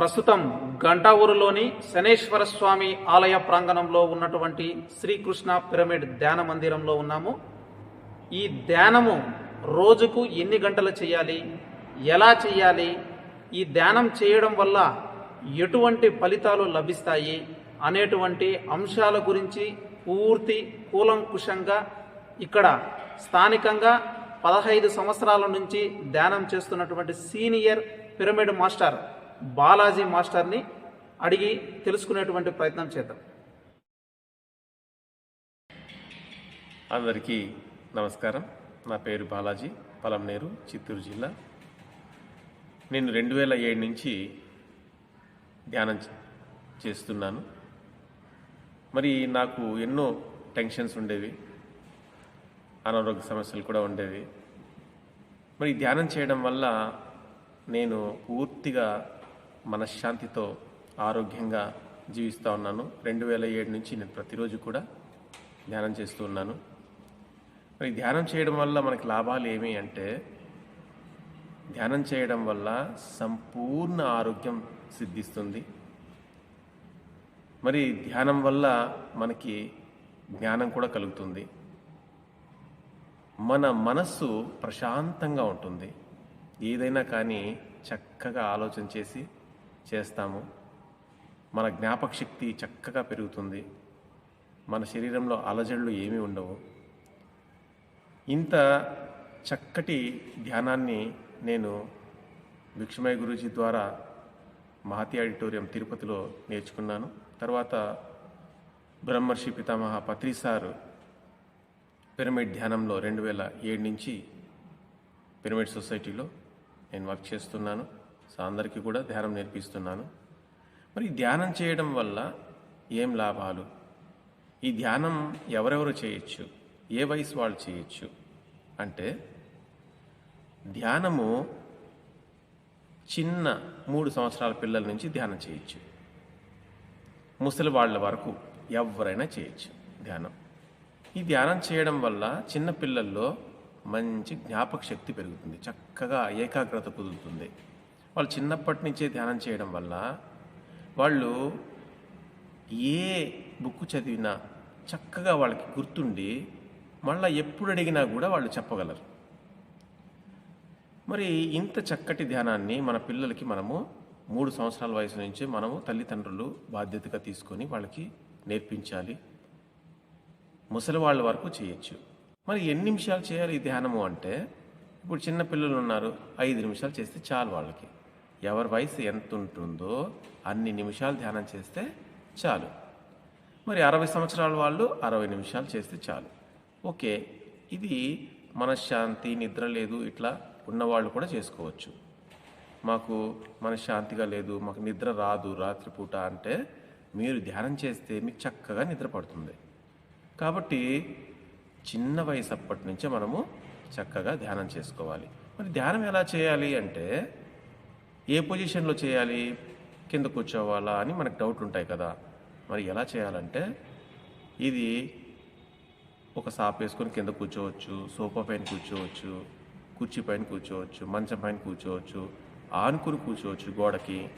ప్రస్తుతం గంటావూరులోని శనేశ్వర స్వామి ఆలయ ప్రాంగణంలో ఉన్నటువంటి శ్రీకృష్ణ పిరమిడ్ ధ్యాన మందిరంలో ఉన్నాము. ఈ ధ్యానము రోజుకు ఎన్ని గంటలు చేయాలి? ఎలా చేయాలి? ఈ ధ్యానం చేయడం వల్ల ఎటువంటి ఫలితాలు లభిస్తాయి? అనేటువంటి అంశాల గురించి పూర్తి కూలంకుషంగా ఇక్కడ స్థానికంగా పదహైదు సంవత్సరాల నుంచి ధ్యానం చేస్తున్నటువంటి సీనియర్ పిరమిడ్ మాస్టర్ బాలాజీ మాస్టర్ని అడిగి తెలుసుకునేటువంటి ప్రయత్నం చేద్దాం. అందరికీ నమస్కారం. నా పేరు బాలాజీ పలంనేరు చిత్తూరు జిల్లా. నేను రెండు వేల ఏడు నుంచి ధ్యానం చేస్తున్నాను. మరి నాకు ఎన్నో టెన్షన్స్ ఉండేవి అనారోగ్య సమస్యలు కూడా ఉండేవి. మరి ధ్యానం చేయడం వల్ల నేను పూర్తిగా మనశ్శాంతితో ఆరోగ్యంగా జీవిస్తూ ఉన్నాను. రెండు వేల ఏడు నుంచి నేను ప్రతిరోజు కూడా ధ్యానం చేస్తూ ఉన్నాను. మరి ధ్యానం చేయడం వల్ల మనకి లాభాలు ఏమి అంటే ధ్యానం చేయడం వల్ల సంపూర్ణ ఆరోగ్యం సిద్ధిస్తుంది. మరి ధ్యానం వల్ల మనకి జ్ఞానం కూడా కలుగుతుంది. మన మనస్సు ప్రశాంతంగా ఉంటుంది. ఏదైనా కానీ చక్కగా ఆలోచన చేసి చేస్తాము. మన జ్ఞాపక శక్తి చక్కగా పెరుగుతుంది. మన శరీరంలో అలజడులు ఏమీ ఉండవు. ఇంత చక్కటి ధ్యానాన్ని నేను భిక్షమయ గురూజీ ద్వారా మహతి ఆడిటోరియం తిరుపతిలో నేర్చుకున్నాను. తర్వాత బ్రహ్మర్షి పితామహ పత్రి సార్ పిరమిడ్ ధ్యానంలో రెండు వేల ఏడు నుంచి పిరమిడ్ సొసైటీలో నేను వర్క్ చేస్తున్నాను. సో అందరికీ కూడా ధ్యానం నేర్పిస్తున్నాను. మరి ధ్యానం చేయడం వల్ల ఏం లాభాలు? ఈ ధ్యానం ఎవరెవరు చేయొచ్చు? ఏ వయసు వాళ్ళు చేయొచ్చు? అంటే ధ్యానము చిన్న మూడు సంవత్సరాల పిల్లల నుంచి ధ్యానం చేయొచ్చు. ముసలి వాళ్ళ వరకు ఎవరైనా చేయొచ్చు ధ్యానం. ఈ ధ్యానం చేయడం వల్ల చిన్న పిల్లల్లో మంచి జ్ఞాపక శక్తి పెరుగుతుంది. చక్కగా ఏకాగ్రత కుదురుతుంది. వాళ్ళు చిన్నప్పటి నుంచే ధ్యానం చేయడం వల్ల వాళ్ళు ఏ బుక్ చదివినా చక్కగా వాళ్ళకి గుర్తుండి మళ్ళీ ఎప్పుడు అడిగినా కూడా వాళ్ళు చెప్పగలరు. మరి ఇంత చక్కటి ధ్యానాన్ని మన పిల్లలకి మనము మూడు సంవత్సరాల వయసు నుంచే మనము తల్లిదండ్రులు బాధ్యతగా తీసుకొని వాళ్ళకి నేర్పించాలి. ముసలి వాళ్ళ వరకు చేయొచ్చు. మరి ఎన్ని నిమిషాలు చేయాలి ఈ ధ్యానము అంటే ఇప్పుడు చిన్న పిల్లలు ఉన్నారు ఐదు నిమిషాలు చేస్తే చాలు వాళ్ళకి. ఎవరి వయసు ఎంత ఉంటుందో అన్ని నిమిషాలు ధ్యానం చేస్తే చాలు. మరి అరవై సంవత్సరాల వాళ్ళు అరవై నిమిషాలు చేస్తే చాలు. ఓకే ఇది మనశ్శాంతి నిద్ర లేదు ఇట్లా ఉన్నవాళ్ళు కూడా చేసుకోవచ్చు. మాకు మనశ్శాంతిగా లేదు మాకు నిద్ర రాదు రాత్రిపూట అంటే మీరు ధ్యానం చేస్తే మీకు చక్కగా నిద్ర పడుతుంది. కాబట్టి చిన్న వయసు అప్పటి నుంచే మనము చక్కగా ధ్యానం చేసుకోవాలి. మరి ధ్యానం ఎలా చేయాలి అంటే ఏ పొజిషన్లో చేయాలి? కింద కూర్చోవాలా? అని మనకు డౌట్ ఉంటాయి కదా. మరి ఎలా చేయాలంటే ఇది ఒక సాప్ వేసుకొని కింద కూర్చోవచ్చు సోఫా పైన కూర్చోవచ్చు కుర్చీ పైన కూర్చోవచ్చు మంచం పైన కూర్చోవచ్చు ఆనుకుని కూర్చోవచ్చు గోడకి.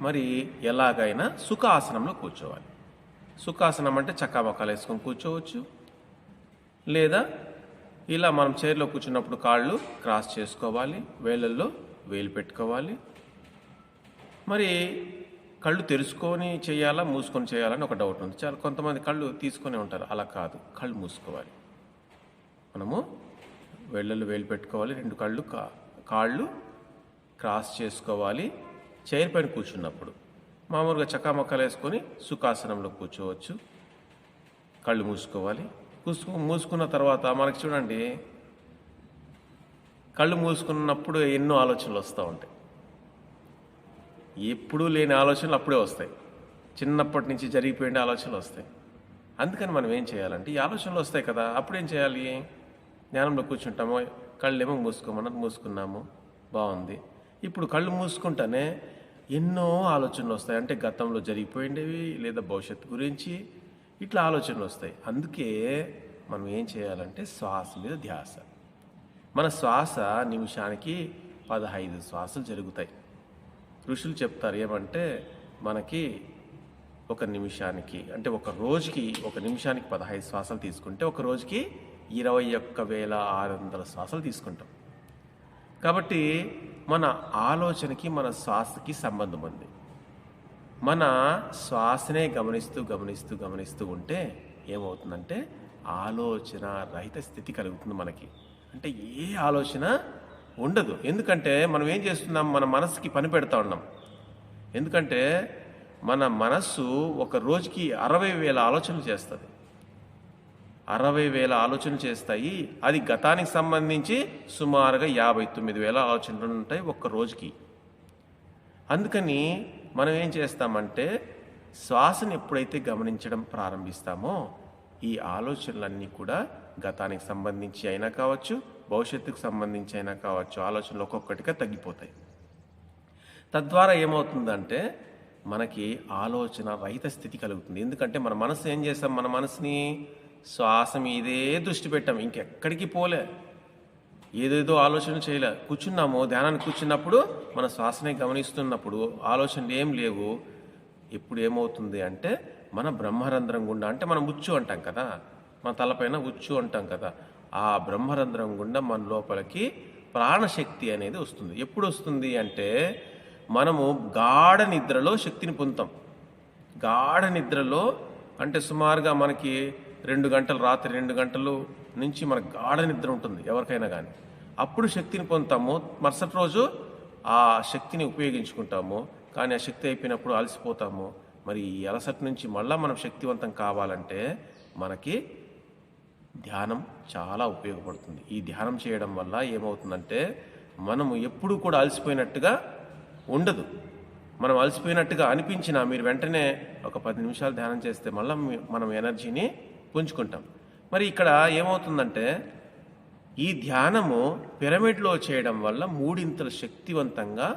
మరి ఎలాగైనా సుఖాసనంలో కూర్చోవాలి. సుఖాసనం అంటే చక్కా మొక్కలు వేసుకొని కూర్చోవచ్చు. లేదా ఇలా మనం చైర్లో కూర్చున్నప్పుడు కాళ్ళు క్రాస్ చేసుకోవాలి వేళ్ళల్లో వేలు పెట్టుకోవాలి. మరి కళ్ళు తెరుచుకొని చేయాలా మూసుకొని చేయాలని ఒక డౌట్ ఉంది. చాలా కొంతమంది కళ్ళు తీసుకొని ఉంటారు. అలా కాదు. కళ్ళు మూసుకోవాలి. మనము వెళ్ళలు వేలు పెట్టుకోవాలి. రెండు కళ్ళు కా కాళ్ళు క్రాస్ చేసుకోవాలి. చైర్ పైన కూర్చున్నప్పుడు మామూలుగా చకామక్కలు వేసుకొని సుఖాసనంలో కూర్చోవచ్చు. కళ్ళు మూసుకోవాలి. కూసుకు మూసుకున్న తర్వాత మనకి చూడండి కళ్ళు మూసుకున్నప్పుడు ఎన్నో ఆలోచనలు వస్తూ ఉంటాయి. ఎప్పుడూ లేని ఆలోచనలు అప్పుడే వస్తాయి. చిన్నప్పటి నుంచి జరిగిపోయిన ఆలోచనలు వస్తాయి. అందుకని మనం ఏం చేయాలంటే ఈ ఆలోచనలు వస్తాయి కదా అప్పుడు ఏం చేయాలి? జ్ఞానంలో కూర్చుంటాము కళ్ళు ఏమో మూసుకోమన్నది మూసుకున్నాము బాగుంది. ఇప్పుడు కళ్ళు మూసుకుంటానే ఎన్నో ఆలోచనలు వస్తాయి. అంటే గతంలో జరిగిపోయిండేవి లేదా భవిష్యత్తు గురించి ఇట్లా ఆలోచనలు వస్తాయి. అందుకే మనం ఏం చేయాలంటే శ్వాస మీద ధ్యాస. మన శ్వాస నిమిషానికి పదహైదు శ్వాసలు జరుగుతాయి. ఋషులు చెప్తారు ఏమంటే మనకి ఒక నిమిషానికి అంటే ఒక రోజుకి ఒక నిమిషానికి పదహైదు శ్వాసలు తీసుకుంటే ఒక రోజుకి ఇరవై ఒక్క వేల ఆరు వందల శ్వాసలు తీసుకుంటాం. కాబట్టి మన ఆలోచనకి మన శ్వాసకి సంబంధం ఉంది. మన శ్వాసనే గమనిస్తూ గమనిస్తూ గమనిస్తూ ఉంటే ఏమవుతుందంటే ఆలోచన రహిత స్థితి కలుగుతుంది మనకి. అంటే ఏ ఆలోచన ఉండదు. ఎందుకంటే మనం ఏం చేస్తున్నాం? మన మనసుకి పని పెడతా ఉన్నాం. ఎందుకంటే మన మనస్సు ఒక రోజుకి అరవై వేల ఆలోచనలు చేస్తుంది. అరవై వేల ఆలోచనలు చేస్తాయి. అది గతానికి సంబంధించి సుమారుగా యాభై తొమ్మిది వేల ఆలోచనలు ఉంటాయి ఒక్క రోజుకి. అందుకని మనం ఏం చేస్తామంటే శ్వాసను ఎప్పుడైతే గమనించడం ప్రారంభిస్తామో ఈ ఆలోచనలన్నీ కూడా గతానికి సంబంధించి అయినా కావచ్చు భవిష్యత్తుకు సంబంధించి అయినా కావచ్చు ఆలోచనలు ఒక్కొక్కటిగా తగ్గిపోతాయి. తద్వారా ఏమవుతుందంటే మనకి ఆలోచన రహిత స్థితి కలుగుతుంది. ఎందుకంటే మన మనసు ఏం చేస్తాం? మన మనసుని శ్వాస మీదే దృష్టి పెట్టాం. ఇంకెక్కడికి పోలే. ఏదేదో ఆలోచన చేయలే. కూర్చున్నాము ధ్యానానికి కూర్చున్నప్పుడు మన శ్వాసనే గమనిస్తున్నప్పుడు ఆలోచనలు ఏం లేవు. ఇప్పుడు ఏమవుతుంది అంటే మన బ్రహ్మరంధ్రం గుండా అంటే మనం ముచ్చు అంటాం కదా. మన తలపైన ఉచ్చు అంటాం కదా ఆ బ్రహ్మరంధ్రం గుండా మన లోపలికి ప్రాణశక్తి అనేది వస్తుంది. ఎప్పుడు వస్తుంది అంటే మనము గాఢ నిద్రలో శక్తిని పొందుతాం. గాఢ నిద్రలో అంటే సుమారుగా మనకి రెండు గంటలు రాత్రి రెండు గంటలు నుంచి మనకు గాఢ నిద్ర ఉంటుంది ఎవరికైనా కానీ అప్పుడు శక్తిని పొందుతాము. మరుసటి రోజు ఆ శక్తిని ఉపయోగించుకుంటాము. కానీ ఆ శక్తి అయిపోయినప్పుడు అలసిపోతాము. మరి ఈ అలసటి నుంచి మళ్ళీ మనం శక్తివంతం కావాలంటే మనకి ధ్యానం చాలా ఉపయోగపడుతుంది. ఈ ధ్యానం చేయడం వల్ల ఏమవుతుందంటే మనము ఎప్పుడూ కూడా అలసిపోయినట్టుగా ఉండదు. మనం అలసిపోయినట్టుగా అనిపించినా మీరు వెంటనే ఒక పది నిమిషాలు ధ్యానం చేస్తే మళ్ళీ మనం ఎనర్జీని పుంజుకుంటాం. మరి ఇక్కడ ఏమవుతుందంటే ఈ ధ్యానము పిరమిడ్లో చేయడం వల్ల మూడింతల శక్తివంతంగా